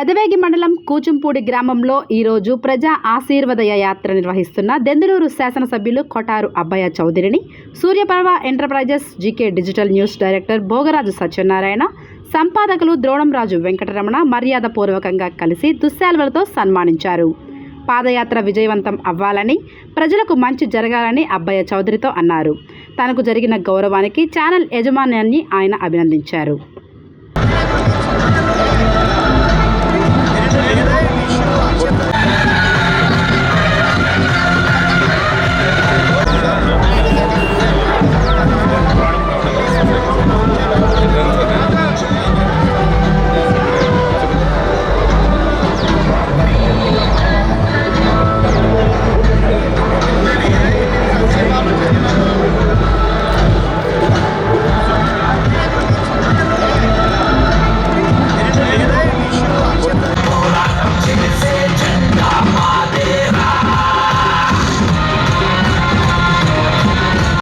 పెదవేగి మండలం కూచుంపూడి గ్రామంలో ఈరోజు ప్రజా ఆశీర్వదయ యాత్ర నిర్వహిస్తున్న దెందులూరు శాసనసభ్యులు Kotaru Abbayya చౌదరిని. Suryaparva enterprises G K digital news director Bhogaraju Satyanarayana సంపాదకులు Dronamraju Venkataramana మర్యాదపూర్వకంగా కలిసి దుశ్శాలువలతో సన్మానించారు. పాదయాత్ర విజయవంతం అవ్వాలని ప్రజలకు మంచి జరగాలని అబ్బయ్య చౌదరితో అన్నారు. తనకు జరిగిన గౌరవానికి ఛానల్ యజమాన్యాన్ని ఆయన అభినందించారు.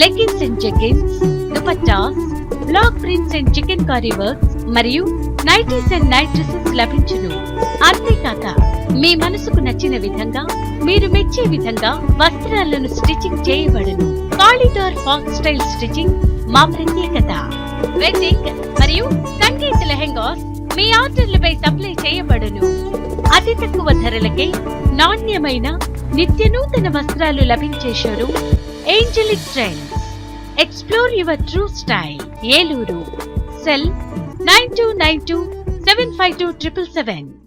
leggings and jeggings dupattas block prints and chikankari works మరియు నైటీస్ అండ్ నైట్ డ్రెస్సెస్ లభించును. అంతేకాక మీ మనసుకు నచ్చిన విధంగా మీరు మెచ్చే విధంగా వస్త్రాలను స్టిచ్చింగ్ చేయబడును. కాలిడార్ ఫాక్ స్టైల్ స్టిచ్చింగ్ మా ప్రత్యేకత. వెడ్డింగ్ మరియు సంగీత్ లెహెంగాస్ మీ ఆర్డర్లపై సప్లై చేయబడును. అతి తక్కువ ధరలకే నాణ్యమైన నిత్య నూతన వస్త్రాలు లభించే showroom angelic trends explore your true style Eluru cell nine two nine two seven five two triple seven